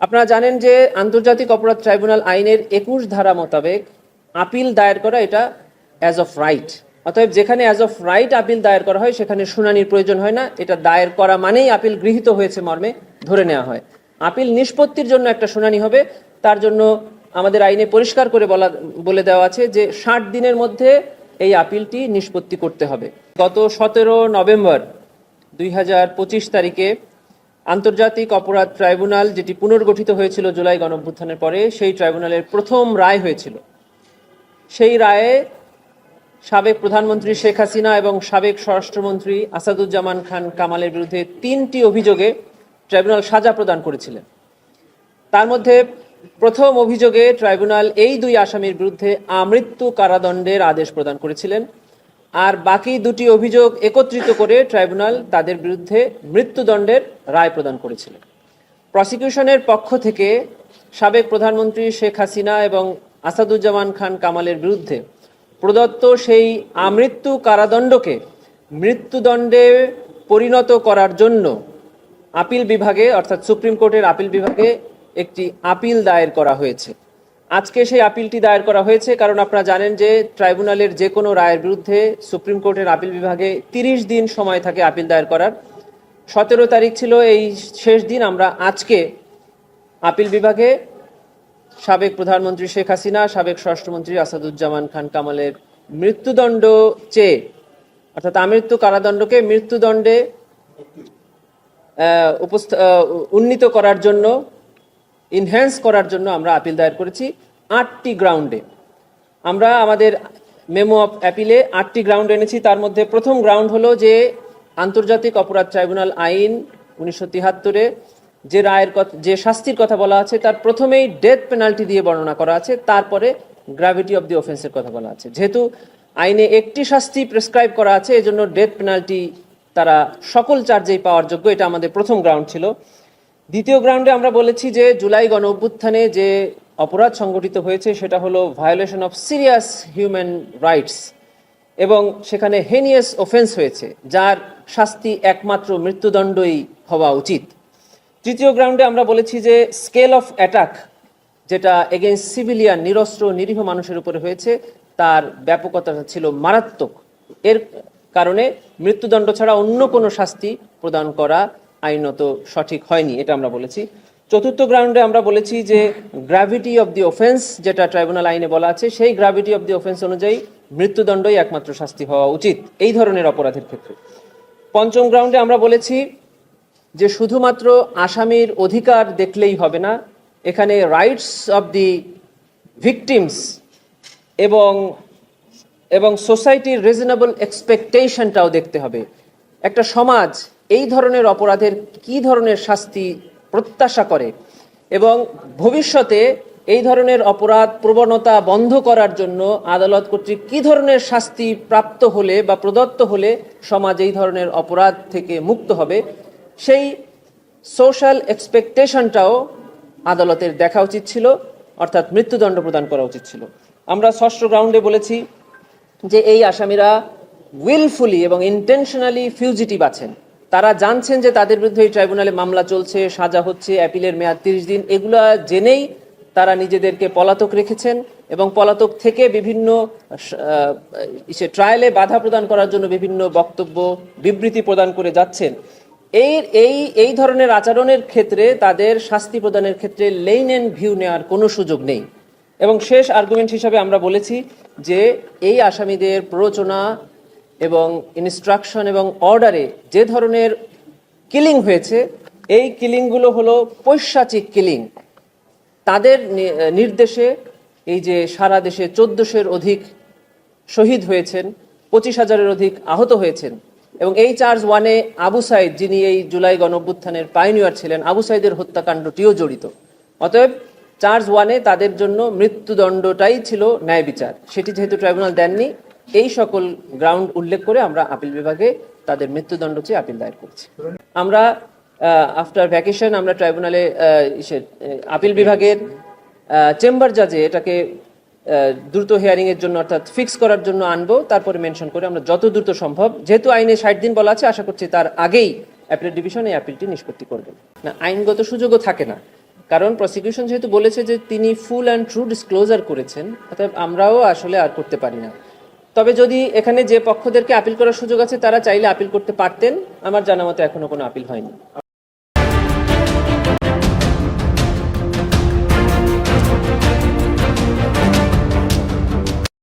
আপনারা জানেন যে আন্তর্জাতিক অপরাধ ট্রাইব্যুনাল আইনের একুশ ধারা মোতাবেক আপিল দায়ের করা এটা অ্যাজ অফ রাইট অতএব যেখানে অ্যাজ অফ রাইট আপিল দায়ের করা হয়, সেখানে শুনানির প্রয়োজন হয় না। এটা দায়ের করা মানেই আপিল গৃহীত হয়েছে মর্মে, ধরে নেওয়া হয়। আপিল নিষ্পত্তির জন্য একটা শুনানি হবে। তার জন্য আমাদের আইনে পরিষ্কার করে বলা, বলে দেওয়া আছে যে ষাট দিনের মধ্যে এই আপিলটি নিষ্পত্তি করতে হবে। গত সতেরো নভেম্বর দুই হাজার পঁচিশ তারিখে আন্তর্জাতিক অপরাধ ট্রাইব্যুনাল, যেটি পুনর্গঠিত হয়েছিল জুলাই গণঅভ্যুত্থানের পরে, সেই ট্রাইব্যুনালের প্রথম রায় হয়েছিল। সেই রায়ে সাবেক প্রধানমন্ত্রী শেখ হাসিনা এবং সাবেক স্বরাষ্ট্রমন্ত্রী আসাদুজ্জামান খান কামালের বিরুদ্ধে তিনটি অভিযোগে ট্রাইব্যুনাল সাজা প্রদান করেছিলেন। তার মধ্যে প্রথম অভিযোগে ট্রাইব্যুনাল এই দুই আসামির বিরুদ্ধে আমৃত্যু কারাদণ্ডের আদেশ প্রদান করেছিলেন। আর বাকি দুটি অভিযোগ একত্রিত করে ট্রাইব্যুনাল তাদের বিরুদ্ধে মৃত্যুদণ্ডের রায় প্রদান করেছিলেন। প্রসিকিউশনের পক্ষ থেকে সাবেক প্রধানমন্ত্রী শেখ হাসিনা এবং আসাদুজ্জামান খান কামালের বিরুদ্ধে প্রদত্ত সেই আমৃত্যু কারাদণ্ডকে মৃত্যুদণ্ডে পরিণত করার জন্য আপিল বিভাগে, অর্থাৎ সুপ্রিম কোর্টের আপিল বিভাগে একটি আপিল দায়ের করা হয়েছে। আজকে সেই আপিলটি দায়ের করা হয়েছে, কারণ আপনারা জানেন যে ট্রাইব্যুনালের যে কোনো রায়ের বিরুদ্ধে সুপ্রিম কোর্টের আপিল বিভাগে তিরিশ দিন সময় থাকে আপিল দায়ের করার। সতেরো তারিখ ছিল এই শেষ দিন, আমরা আজকে আপিল বিভাগে সাবেক প্রধানমন্ত্রী শেখ হাসিনা, সাবেক স্বরাষ্ট্রমন্ত্রী আসাদুজ্জামান খান কামালের মৃত্যুদণ্ড চেয়ে, অর্থাৎ আমৃত্যু কারাদণ্ডকে মৃত্যুদণ্ডে উন্নীত করার জন্য ইনহ্যান্স করার জন্য আমরা আপিল দায়ের করেছি আটটি গ্রাউন্ডে আমরা আমাদের মেমো অফ অ্যাপিলে আটটি গ্রাউন্ড এনেছি। তার মধ্যে প্রথম গ্রাউন্ড হলো যে আন্তর্জাতিক অপরাধ ট্রাইব্যুনাল আইন উনিশশো তিহাত্তরে যে রায়ের কথা যে শাস্তির কথা বলা আছে, তার প্রথমেই ডেথ পেনাল্টি দিয়ে বর্ণনা করা আছে। তারপরে গ্র্যাভিটি অফ দি অফেন্সের কথা বলা আছে। যেহেতু আইনে একটি শাস্তি প্রেসক্রাইব করা আছে, এজন্য ডেথ পেনাল্টি তারা সকল চার্জেই পাওয়ার যোগ্য। এটা আমাদের প্রথম গ্রাউন্ড ছিল। দ্বিতীয় গ্রাউন্ডে আমরা বলেছি যে জুলাই গণ অভ্যুত্থানে যে অপরাধ সংগঠিত হয়েছে, সেটা হলো violation of serious human rights এবং সেখানে হেনিয়াস অফেন্স হয়েছে, যার শাস্তি একমাত্র মৃত্যুদণ্ডই হওয়া উচিত। তৃতীয় গ্রাউন্ডে আমরা বলেছি যে স্কেল অফ অ্যাটাক যেটা এগেনস্ট সিভিলিয়ান নিরস্ত্র, নিরীহ মানুষের উপরে হয়েছে, তার ব্যাপকতা ছিল মারাত্মক। এর কারণে মৃত্যুদণ্ড ছাড়া অন্য কোনো শাস্তি প্রদান করা আইনত সঠিক হয়নি, এটা আমরা বলেছি। চতুর্থ গ্রাউন্ডে আমরা বলেছি যে গ্র্যাভিটি অফ দি অফেন্স যেটা ট্রাইব্যুনাল আইনে বলা আছে, সেই গ্র্যাভিটি অফ দি অফেন্স অনুযায়ী মৃত্যুদণ্ডই একমাত্র শাস্তি হওয়া উচিত, এই ধরনের অপরাধের ক্ষেত্রে। পঞ্চম গ্রাউন্ডে আমরা বলেছি যে শুধুমাত্র আসামির অধিকার দেখলেই হবে না, এখানে রাইটস অফ দি ভিকটিমস এবং এবং সোসাইটির রিজনেবল এক্সপেকটেশনটাও দেখতে হবে। একটা সমাজ এই ধরনের অপরাধের কি ধরনের শাস্তি প্রত্যাশা করে? এবং ভবিষ্যতে এই ধরনের অপরাধ প্রবণতা বন্ধ করার জন্য আদালত কর্তৃক কি ধরনের শাস্তি প্রাপ্ত হলে বা প্রদত্ত হলে সমাজ এই ধরনের অপরাধ থেকে মুক্ত হবে? সেই সোশ্যাল এক্সপেকটেশনটাও আদালতের দেখা উচিত ছিল, অর্থাৎ মৃত্যুদণ্ড প্রদান করা উচিত ছিল। আমরা ষষ্ঠ গ্রাউন্ডে বলেছি যে এই আসামিরা উইলফুলি এবং ইন্টেনশনালি ফিউজিটিভ আছেন। তারা জানছেন যে তাদের বিরুদ্ধে এই ট্রাইব্যুনালে মামলা চলছে, সাজা হচ্ছে, অ্যাপিলের মেয়াদ তিরিশ দিন। এগুলা জেনেই তারা নিজেদেরকে পলাতক রেখেছেন এবং পলাতক থেকে বিভিন্ন ইসে ট্রায়ালে বাধা প্রদান করার জন্য বিভিন্ন বক্তব্য, বিবৃতি প্রদান করে যাচ্ছেন। এই এই এই ধরনের আচরণের ক্ষেত্রে, তাদের শাস্তি প্রদানের ক্ষেত্রে লেইন এন্ড ভিউ নেওয়ার কোনো সুযোগ নেই। এবং শেষ আর্গুমেন্ট হিসাবে আমরা বলেছি যে, এই আসামিদের প্ররোচনা এবং ইনস্ট্রাকশন এবং অর্ডারে যে ধরনের কিলিং হয়েছে, এই কিলিংগুলো হলো পৈশাচিক কিলিং তাদের নির্দেশে এই যে সারা দেশে চোদ্দশের অধিক শহীদ হয়েছেন, পঁচিশ হাজারের অধিক আহত হয়েছেন। এবং এই চার্জ ওয়ানে আবু সাইদ, যিনি এই জুলাই গণঅভ্যুত্থানের পাইনিয়ার ছিলেন, আবু সাইদের হত্যাকাণ্ডটিও জড়িত। অতএব চার্জ ওয়ানে তাদের জন্য মৃত্যুদণ্ডটাই ছিল ন্যায় বিচার। সেটি যেহেতু ট্রাইব্যুনাল দেননি এই সকল গ্রাউন্ড উল্লেখ করে আমরা আপিল বিভাগে তাদের মৃত্যুদণ্ড চেয়ে আপিল দায়ের করছি। আমরা আফটার ভ্যাকেশন আমরা ট্রাইব্যুনালে আপিল বিভাগের চেম্বার জাজে এটাকে দ্রুত হিয়ারিং এর জন্য অর্থাৎ ফিক্স করার জন্য আনব, তারপরে মেনশন করে আমরা যত দ্রুত সম্ভব, যেহেতু আইনে ষাট দিন বলা আছে, আশা করছি তার আগেই অ্যাপিল ডিভিশন এই অ্যাপিলটি নিষ্পত্তি করবেন। না, আইনগত সুযোগও থাকে না। কারণ প্রসিকিউশন যেহেতু বলেছে যে তিনি ফুল অ্যান্ড ট্রু ডিসক্লোজার করেছেন, অতএব আমরাও আসলে আর করতে পারি না। তবে যদি এখানে যে পক্ষদেরকে আপিল করার সুযোগ আছে, তারা চাইলে আপিল করতে পারতেন। আমার জানা মতো এখনও কোনো আপিল হয়নি।